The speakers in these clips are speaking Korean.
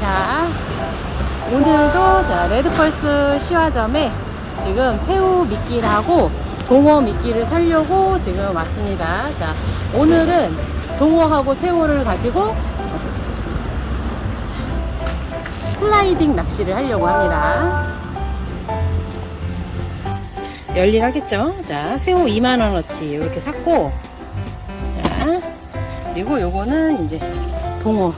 자, 오늘도 자, 레드펄스 시화점에 지금 새우 미끼하고 동어 미끼를 사려고 지금 왔습니다. 자, 오늘은 동어하고 새우를 가지고 슬라이딩 낚시를 하려고 합니다. 열일하겠죠? 자, 새우 2만원어치 이렇게 샀고, 자, 그리고 요거는 이제 동어.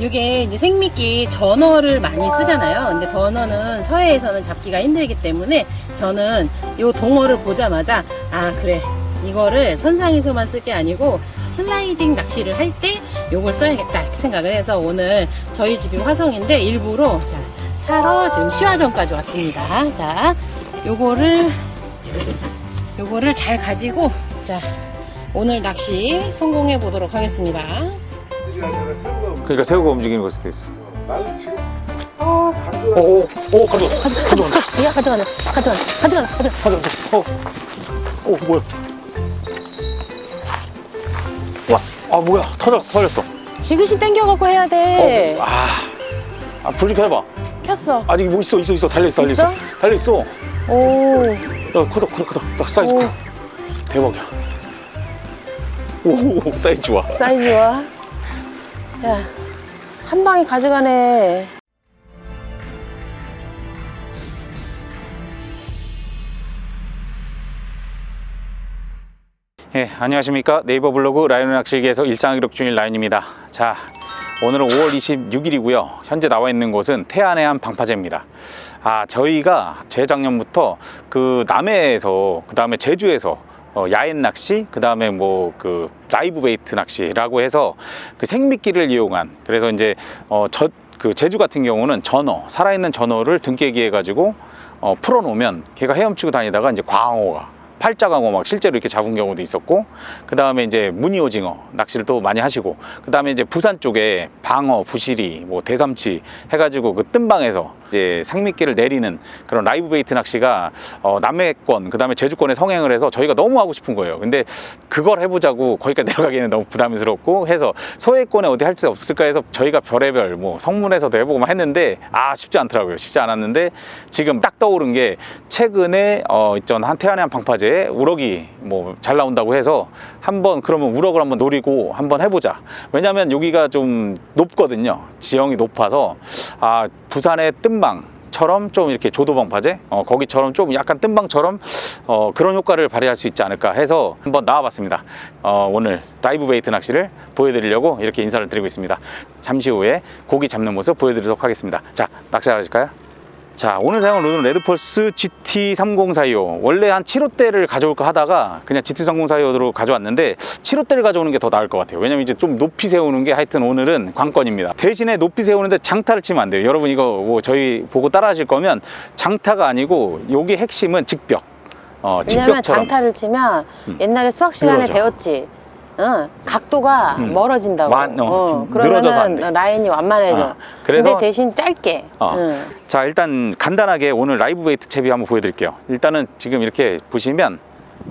이게 이제 생미끼 전어를 많이 쓰잖아요. 근데 전어는 서해에서는 잡기가 힘들기 때문에 저는 이 동어를 보자마자 아 그래 이거를 선상에서만 쓸 게 아니고 슬라이딩 낚시를 할때 요걸 써야겠다 생각을 해서 오늘 저희 집이 화성인데 일부러 자 사러 지금 시화전까지 왔습니다. 자 요거를 요거를 잘 가지고 자 오늘 낚시 성공해 보도록 하겠습니다. 그러니까 새우가 움직이는 걸 수도 있어. 나는 지금 아 가져와 오, 오, 오, 가져, 가져, 가져, 야 가져가네 가져가네 가져가네 가져 가져. 어, 오, 뭐야? 와, 아 뭐야? 터졌어, 터졌어. 지그시 땡겨갖고 해야 돼 어, 아, 아, 불좀 해봐. 켰어 아직 뭐 있어, 있어, 있어. 달려 있어, 달려 있어. 있어? 달려 있어. 오 야, 크다, 크다, 크다. 딱 사이즈 오. 커. 대박이야. 오, 사이즈 좋아. 사이즈 좋아 야 한 방에 가져가네 예, 안녕하십니까. 네이버 블로그 라이언 낚시기에서 일상 기록 중인 라인입니다. 자, 오늘은 5월 26일이고요. 현재 나와 있는 곳은 태안의 한 방파제입니다. 아, 저희가 재작년부터 그 남해에서, 그 다음에 제주에서 어, 야인 낚시, 그 다음에 뭐 그 라이브 베이트 낚시라고 해서 그 생미끼를 이용한 그래서 이제 어, 저, 그 제주 같은 경우는 전어, 살아있는 전어를 등깨기 해 가지고 어, 풀어놓으면 걔가 헤엄치고 다니다가 이제 광어가 팔자광어 막 실제로 이렇게 잡은 경우도 있었고 그 다음에 이제 무늬 오징어 낚시를 또 많이 하시고 그 다음에 이제 부산 쪽에 방어, 부시리, 뭐 대삼치 해가지고 그 뜸방에서 이제 상미끼를 내리는 그런 라이브 베이트 낚시가 어, 남해권 그 다음에 제주권에 성행을 해서 저희가 너무 하고 싶은 거예요. 근데 그걸 해보자고 거기까지 내려가기에는 너무 부담스럽고 해서 서해권에 어디 할 수 없을까 해서 저희가 별의별 뭐 성문에서도 해보고 막 했는데 아 쉽지 않더라고요. 쉽지 않았는데 지금 딱 떠오른 게 최근에 어 있던 한 태안의 한 방파제 우럭이 뭐 잘 나온다고 해서 한번 그러면 우럭을 한번 노리고 한번 해보자. 왜냐면 여기가 좀 높거든요. 지형이 높아서 아 부산의 뜸방 처럼 좀 이렇게 조도방 파제 어, 거기처럼 좀 약간 뜸방처럼 어, 그런 효과를 발휘할 수 있지 않을까 해서 한번 나와봤습니다 어, 오늘 라이브 베이트 낚시를 보여드리려고 이렇게 인사를 드리고 있습니다 잠시 후에 고기 잡는 모습 보여드리도록 하겠습니다 자 낚시 하실까요? 자 오늘 사용한 로드는 레드펄스 GT3045 원래 한 7호대를 가져올까 하다가 그냥 GT3045로 가져왔는데 7호대를 가져오는 게 더 나을 것 같아요. 왜냐면 이제 좀 높이 세우는 게 하여튼 오늘은 관건입니다. 대신에 높이 세우는데 장타를 치면 안 돼요. 여러분 이거 뭐 저희 보고 따라 하실 거면 장타가 아니고 여기 핵심은 직벽. 어, 왜냐면 직벽처럼. 장타를 치면 음. 옛날에 수학 시간에. 배웠지 응, 각도가 음. 멀어진다고 완- 어, 늘어져서 안 돼. 그러면은 라인이 완만해져 어, 그래서- 근데 대신 짧게 어. 응. 자 일단 간단하게 오늘 라이브 베이트 채비 한번 보여드릴게요 일단은 지금 이렇게 보시면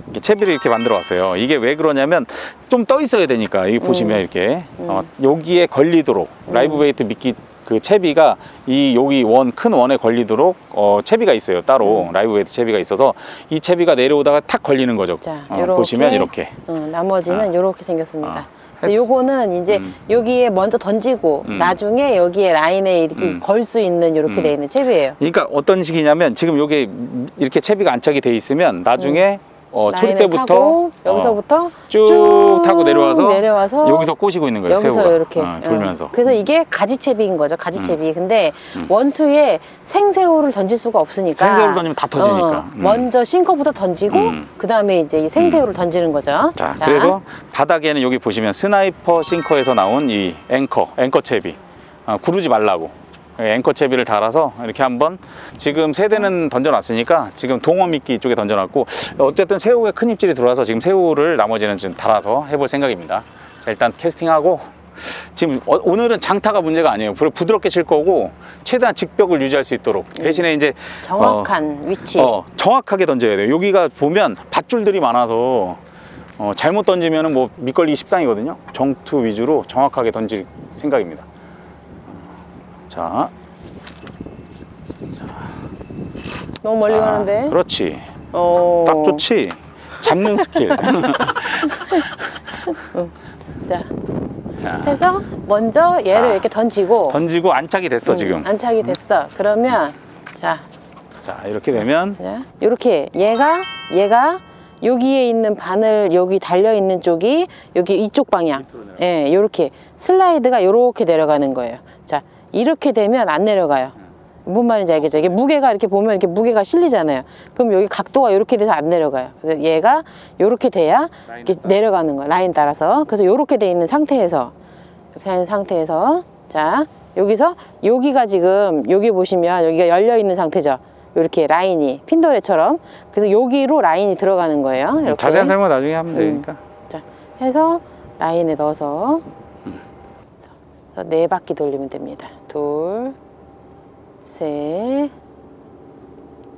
이렇게 채비를 이렇게 만들어 왔어요 이게 왜 그러냐면 좀 떠 있어야 되니까 여기 보시면 음. 이렇게 음. 어, 여기에 걸리도록 음. 라이브 베이트 미끼 그 채비가 이 여기 원 큰 원에 걸리도록 어, 채비가 있어요 따로 음. 라이브 베이트 채비가 있어서 이 채비가 내려오다가 탁 걸리는 거죠 자, 어, 요렇게. 보시면 이렇게 응, 나머지는 아. 이렇게 생겼습니다 어. 근데 요거는 이제 음. 여기에 먼저 던지고 음. 나중에 여기에 라인에 이렇게 음. 걸수 있는 이렇게 음. 돼 있는 채비예요 그러니까 어떤 식이냐면 지금 여기 이렇게 채비가 안착이 돼 있으면 나중에 어, 초리 음. 때부터 타고 어, 여기서부터 쭉 타고 내려와서 내려와서 여기서 꼬시고 있는 거예요. 여기서 새우가 이렇게 어, 돌면서. 어. 그래서 이게 가지채비인 거죠 가지채비 근데 음. 원투에 생새우를 던질 수가 없으니까 생새우를 던지면 다 터지니까. 어, 음. 먼저 싱커부터 던지고 음. 그 다음에 이제 이 생새우를 던지는 거죠 자, 그래서 바닥에는 여기 보시면 스나이퍼 싱커에서 나온 이 앵커, 앵커 채비. 어, 구르지 말라고. 예, 앵커 채비를 달아서 이렇게 한번 지금 세 대는 던져놨으니까 지금 동어 미끼 쪽에 던져놨고 어쨌든 새우에 큰 입질이 들어와서 지금 새우를 나머지는 지금 달아서 해볼 생각입니다. 자, 일단 캐스팅하고 지금 어- 오늘은 장타가 문제가 아니에요. 부- 부드럽게 칠 거고 최대한 직벽을 유지할 수 있도록 대신에 이제 정확한 위치 어, 정확하게 던져야 돼요. 여기가 보면 밧줄들이 많아서 어, 잘못 던지면 뭐 밑걸리기 십상이거든요. 정투 위주로 정확하게 던질 생각입니다. 자, 너무 멀리 자, 가는데. 그렇지. 어. 딱 좋지. 잡는 스킬. 자, 자, 해서 먼저 얘를 자, 이렇게 던지고. 던지고 안착이 됐어 음, 지금. 안착이 됐어. 그러면 자, 자 이렇게 되면 자, 이렇게 얘가 얘가 여기에 있는 바늘 여기 달려 있는 쪽이 여기 이쪽 방향. 예, 이렇게 슬라이드가 이렇게 내려가는 거예요. 자, 이렇게 되면 안 내려가요. 뭔 말인지 알겠죠? 이게 무게가 이렇게 보면 이렇게 무게가 실리잖아요. 그럼 여기 각도가 이렇게 돼서 안 내려가요. 그래서 얘가 이렇게 돼야 이렇게 내려가는 거예요. 라인 따라서. 그래서 이렇게 돼 있는 상태에서 이렇게 하는 상태에서 자 여기서 여기가 지금 여기 보시면 여기가 열려 있는 상태죠. 이렇게 라인이 핀도레처럼 그래서 여기로 라인이 들어가는 거예요. 이렇게. 자세한 설명 나중에 하면 음. 되니까. 자 해서 라인에 넣어서 네 바퀴 돌리면 됩니다. 둘, 셋,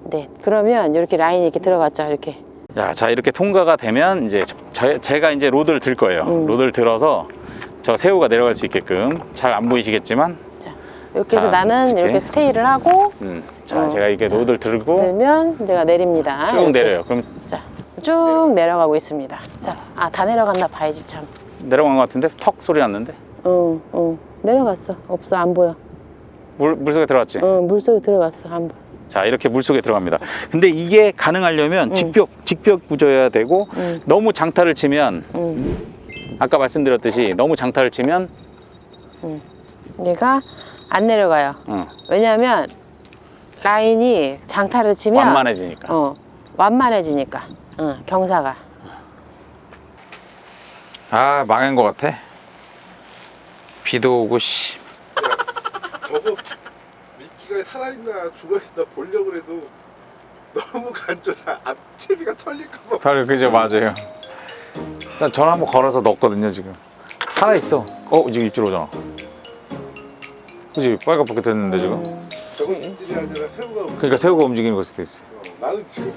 넷. 그러면 이렇게 라인이 이렇게 들어갔죠. 이렇게. 야, 자 이렇게 통과가 되면 이제 저, 제가 이제 로드를 들 거예요. 음. 로드를 들어서 저 새우가 내려갈 수 있게끔 잘 안 보이시겠지만, 자 이렇게 해서 자, 나는 이렇게. 이렇게 스테이를 하고 음, 자 어, 제가 이렇게 자. 로드를 들고 들면 제가 내립니다. 쭉 이렇게. 내려요. 그럼 자, 쭉 내려가 고 있습니다. 자, 아, 다 내려갔나 봐야지 참. 내려간 것 같은데 턱 소리 났는데 어, 어, 내려갔어. 없어, 안 보여. 물 물속에 들어갔지. 어, 물속에 들어갔어, 안 보여. 자 이렇게 물속에 들어갑니다. 근데 이게 가능하려면 음. 직벽 직벽 구조여야 되고 응, 너무 장타를 치면 응, 아까 말씀드렸듯이 너무 장타를 치면 응. 얘가 안 내려가요. 어, 왜냐면 라인이 장타를 치면 완만해지니까. 어, 완만해지니까. 어, 경사가. 아 망한 것 같아. 비도 오고 씨. 저거 미끼가 살아있나 죽어있나 보려고 해도 너무 간절해 앞채비가 털릴까봐 달 그죠 맞아요. 나 전화 한번 걸어서 넣었거든요 지금. 살아 있어. 어 지금 입질 오잖아. 그지 빨갛게 됐는데 지금. 음, 저거 인질이 아니라 새우가 그러니까 새우가 움직이는 걸 수도 있어. 어, 나는 지금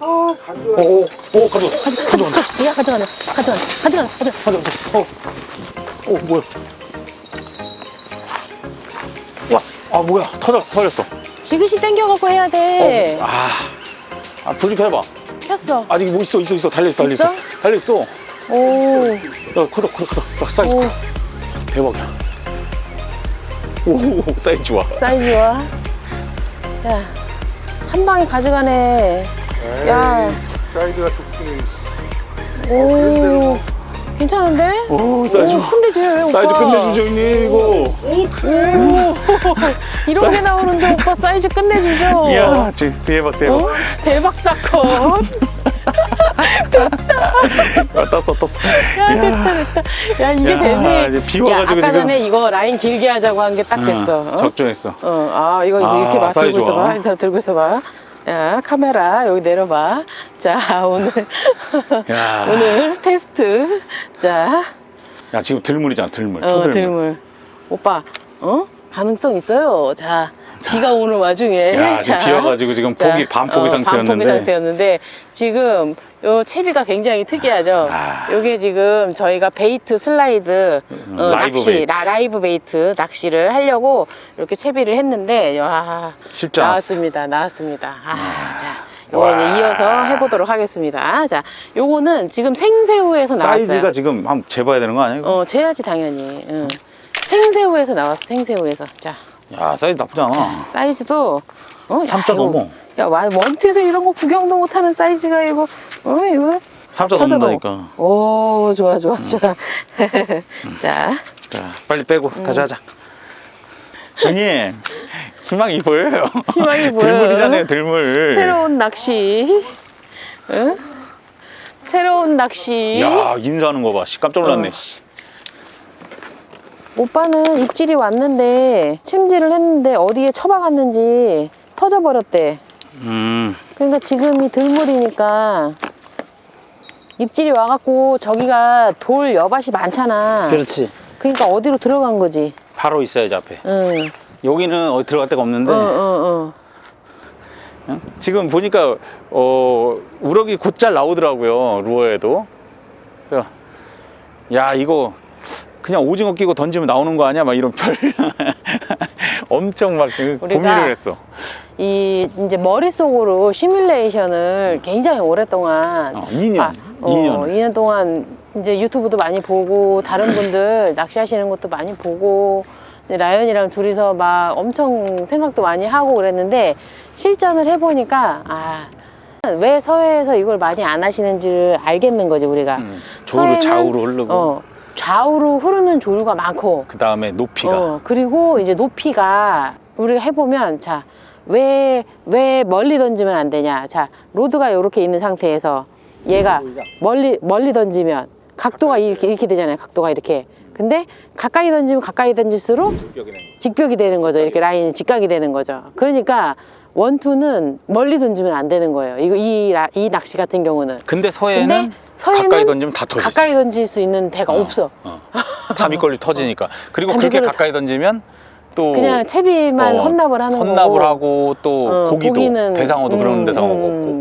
아 간절해 오오 오 가져 가져 야, 가져가네. 가져가네. 가져가네. 가져가네. 가져. 어. 오 뭐야? 아 뭐야? 터졌어 터졌어. 지그시 당겨갖고 해야 돼. 어, 아, 아불좀 켜봐. 켰어. 아직 뭐 있어 있어 있어 달려 있어 달려 있어 있어? 달려 있어. 오, 야 크다 크다 크다. 야, 사이즈 오, 대박이야. 오 사이즈 좋아. 사이즈 좋아. 야, 한 방에 가져가네. 야. 에이, 사이즈가 좋긴 오, 괜찮은데? 오 사이즈 오, 쟤 오빠. 사이즈 끝내주죠 형님 이거. 오, 이런 게 나오는데 오빠 사이즈 끝내주죠. 이야 지금 대박 대박. 어? 대박 사건. 아, 떴어 떴어. 야, 됐다, 됐다. 야, 이게 야, 되네. 이제 비 와가지고 야, 아까 지금. 전에 이거 라인 길게 하자고 한 게 딱 됐어. 어? 적중했어. 어, 아, 이거 아, 이렇게 막 사이즈 들고 있어봐. 좋아. 일단 들고 있어봐. 야, 카메라 여기 내려봐. 자, 오늘 야, 오늘 테스트. 자, 야 지금 들물이잖아 들물. 어, 초들물. 들물. 오빠, 어? 가능성 있어요. 자, 비가 오는 와중에. 야 지금 자, 비 와가지고 지금 자, 포기 반포기 어, 상태였는데. 반포기 상태였는데 지금 요 채비가 굉장히 특이하죠. 아. 요게 지금 저희가 베이트 슬라이드 어, 라이브 낚시 베이트. 라, 라이브 베이트 낚시를 하려고 이렇게 채비를 했는데 와 쉽지 않았어. 나왔습니다. 나왔습니다. 아, 자. 요거 와. 이제 이어서 해보도록 하겠습니다. 자, 요거는 지금 생새우에서 나왔어요. 사이즈가 지금 한번 재봐야 되는 거? 이거? 어, 재야지 당연히. 응. 생새우에서 나왔어. 생새우에서. 자, 야 사이즈 나쁘지 않아. 사이즈도 어, 야, 3자 이거- 넘어. 야, 와, 원투에서 이런 거 구경도 못하는 사이즈가 이거, 어, 이거. 3자 터져도. 넘는다니까. 오, 좋아, 좋아, 음. 좋아. 자, 자 빨리 빼고 음. 가자 하자. 형님 희망이 보여요. 희망이 보여요. 들물이잖아요 들물. 새로운 낚시. 응? 새로운 낚시. 야 인사하는 거 봐. 씨, 깜짝 놀랐네. 어. 씨. 오빠는 입질이 왔는데, 챔질을 했는데, 어디에 처박았는지 터져버렸대. 음. 그러니까 지금이 들물이니까, 입질이 와갖고, 저기가 돌 여밭이 많잖아. 그렇지. 그러니까 어디로 들어간 거지. 바로 있어야지 앞에. 응. 여기는 어디 들어갈 데가 없는데 어, 어, 어. 응? 지금 보니까 어 우럭이 곧잘 나오더라고요 루어에도. 그래서 야 이거 그냥 오징어 끼고 던지면 나오는 거 아니야? 막 이런 별 엄청 막그 우리가- 고민을 했어. 이 이제 머릿속으로 시뮬레이션을 굉장히 오랫동안 어, 2년. 아, 어, 2년. 2년 동안 이제 유튜브도 많이 보고 다른 분들 낚시하시는 것도 많이 보고 라연이랑 둘이서 막 엄청 생각도 많이 하고 그랬는데 실전을 해보니까 아. 왜 서해에서 이걸 많이 안 하시는지를 알겠는 거지 우리가. 음, 조로 서해는- 좌우로 흐르고. 어, 좌우로 흐르는 조류가 많고. 그 다음에 높이가. 어, 그리고 이제 높이가 우리가 해보면 자 왜 왜 멀리 던지면 안 되냐. 자 로드가 이렇게 있는 상태에서 얘가 멀리 멀리 던지면 각도가 이렇게 이렇게 되잖아요. 각도가 이렇게. 근데 가까이 던지면 가까이 던질수록 직벽이 되는 거죠. 이렇게 라인이 직각이 되는 거죠. 그러니까 원투는 멀리 던지면 안 되는 거예요. 이거 이, 라- 이 낚시 같은 경우는. 근데 서해는 근데 서해는 가까이 던지면 다 터지지. 가까이 던질 수 있는 데가 없어. 어. 다 밑걸리 터지니까. 그리고 다 그렇게 밑걸리 가까이 던지면 또 그냥 채비만 어, 헌납을 하는 거고 헌납을 하고 또 어, 고기도 고기는- 대상어도 그런 음, 대상어가 음, 없고. 음,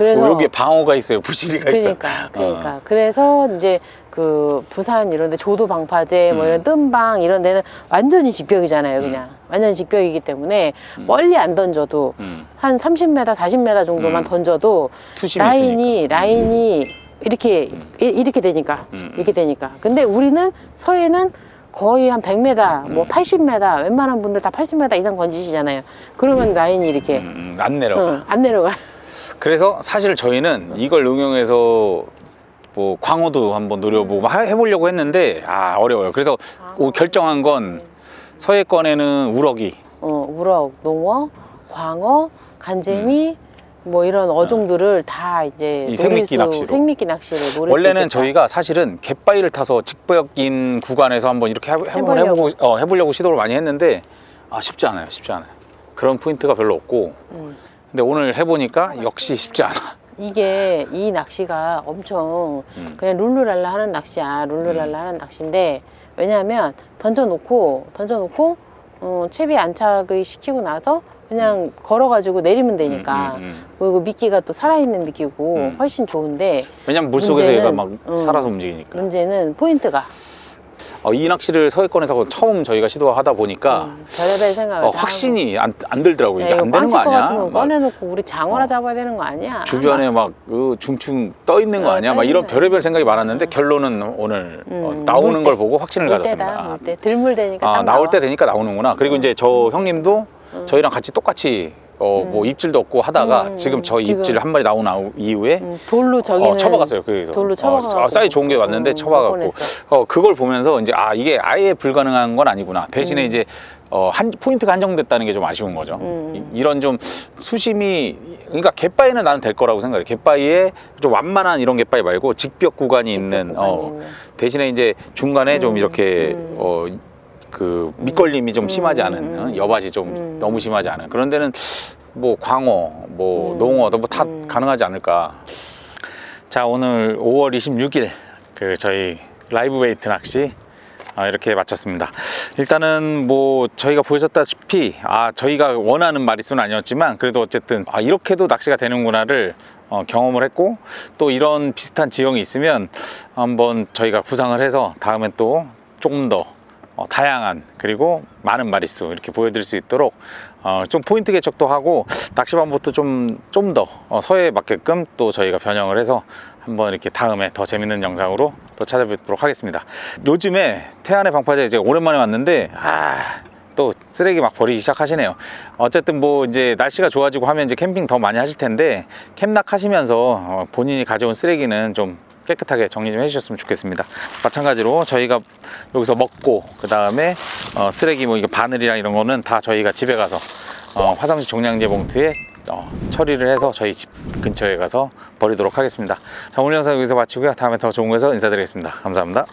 그래서 뭐 여기에 방어가 있어요 부시리가 있어요 그러니까 그러니까 그래서 이제 그 부산 이런데 조도 방파제 뭐 음. 이런 뜸방 이런 데는 완전히 직벽이잖아요 그냥 완전히 직벽이기 때문에 음. 멀리 안 던져도 음, 한 30m 40m 정도만 음. 던져도 수심이 라인이 있으니까 라인이 이렇게 이- 이렇게 되니까 음, 음. 이렇게 되니까 근데 우리는 서해는 거의 한 100m, 뭐 음. 80m, 웬만한 분들 다 80m 이상 던지시잖아요. 그러면 라인이 이렇게 음, 음, 안 내려가 어, 안 내려가. 그래서 사실 저희는 이걸 응용해서 뭐 광어도 한번 노려보고 막 해보려고 했는데 아 어려워요 그래서 오- 결정한 건 서해권에는 우럭이 어, 우럭, 농어, 광어, 간재미 뭐 이런 어종들을 다 이제 이 생미끼 노릴 수- 낚시로. 생미끼 낚시를 노릴 수 원래는 있겠다. 저희가 사실은 갯바위를 타서 직벽인 구간에서 한번 이렇게 해보, 해보, 해보려고. 해보고, 어, 해보려고 시도를 많이 했는데 아 쉽지 않아요 쉽지 않아요 그런 포인트가 별로 없고 음. 근데 오늘 해보니까 역시 쉽지 않아 이게 이 낚시가 엄청 음. 그냥 룰루랄라 하는 낚시야 룰루랄라 하는 낚시인데 왜냐하면 던져놓고 던져놓고 어, 채비 안착을 시키고 나서 그냥 걸어가지고 내리면 되니까 음, 음, 음. 그리고 미끼가 또 살아있는 미끼고 음. 훨씬 좋은데 왜냐면 물속에서 얘가 문제는, 막 음. 살아서 움직이니까 문제는 포인트가 어, 이 낚시를 서해권에서 처음 저희가 시도하다 보니까 음, 별의별 생각을 어, 다 확신이 안, 안 들더라고요. 이게 야, 안 되는 거 아니야 막 꺼내놓고 우리 장어라 어. 잡아야 되는 거 아니야 주변에 막 그 중충 떠 있는 거 어, 아니야 떠막 이런. 별의별 생각이 많았는데 결론은 오늘 어, 음, 나오는 물때. 걸 보고 확신을 가졌습니다 물때 들물 되니까 아, 딱 나올 나와. 때 되니까 나오는구나. 그리고 이제 저 형님도 음. 저희랑 같이 똑같이 어, 음. 뭐 입질도 없고 하다가 음, 지금 저 지금. 입질 한 마리 나온 아우- 이후에 음, 돌로 저기는 어, 쳐박았어요. 그래서 돌로 어, 쳐박아갖고. 아, 사이즈 좋은 게 왔는데 음, 쳐박았고 뻔했어. 어, 그걸 보면서 이제 아 이게 아예 불가능한 건 아니구나. 대신에 음. 이제 어, 한 포인트가 한정됐다는 게 좀 아쉬운 거죠. 음. 이, 런좀 수심이 그러니까 갯바위는 나는 될 거라고 생각해. 갯바위에 좀 완만한 이런 갯바위 말고 직벽 구간이 있는 직벽 구간이 어, 있는. 대신에 이제 중간에 좀 음, 이렇게 음. 어, 그 밑걸림이 좀 음, 심하지 음, 않은 음. 어, 여밭이 좀 음. 너무 심하지 않은 그런 데는 뭐 광어, 뭐 음. 농어, 뭐다 음. 가능하지 않을까. 자 오늘 5월 26일 그 저희 라이브 웨이트 낚시 아, 이렇게 마쳤습니다. 일단은 뭐 저희가 보셨다시피 아 저희가 원하는 마리수는 아니었지만 그래도 어쨌든 아 이렇게도 낚시가 되는구나를 어, 경험을 했고 또 이런 비슷한 지형이 있으면 한번 저희가 구상을 해서 다음에 또 조금 더 어, 다양한 그리고 많은 마리수 이렇게 보여드릴 수 있도록 어, 좀 포인트 개척도 하고 낚시 방법도 좀 좀 더 서해에 맞게끔 또 저희가 변형을 해서 한번 이렇게 다음에 더 재밌는 영상으로 또 찾아뵙도록 하겠습니다. 요즘에 태안의 방파제 이제 오랜만에 왔는데 아. 또 쓰레기 막 버리기 시작하시네요. 어쨌든 뭐 이제 날씨가 좋아지고 하면 이제 캠핑 더 많이 하실 텐데 캠락 하시면서 어, 본인이 가져온 쓰레기는 좀 깨끗하게 정리 좀 해주셨으면 좋겠습니다. 마찬가지로 저희가 여기서 먹고 그 다음에 어, 쓰레기 뭐 이거 바늘이랑 이런 거는 다 저희가 집에 가서 어, 화장실 종량제 봉투에 어, 처리를 해서 저희 집 근처에 가서 버리도록 하겠습니다. 자 오늘 영상 여기서 마치고요. 다음에 더 좋은 거에서 인사드리겠습니다. 감사합니다.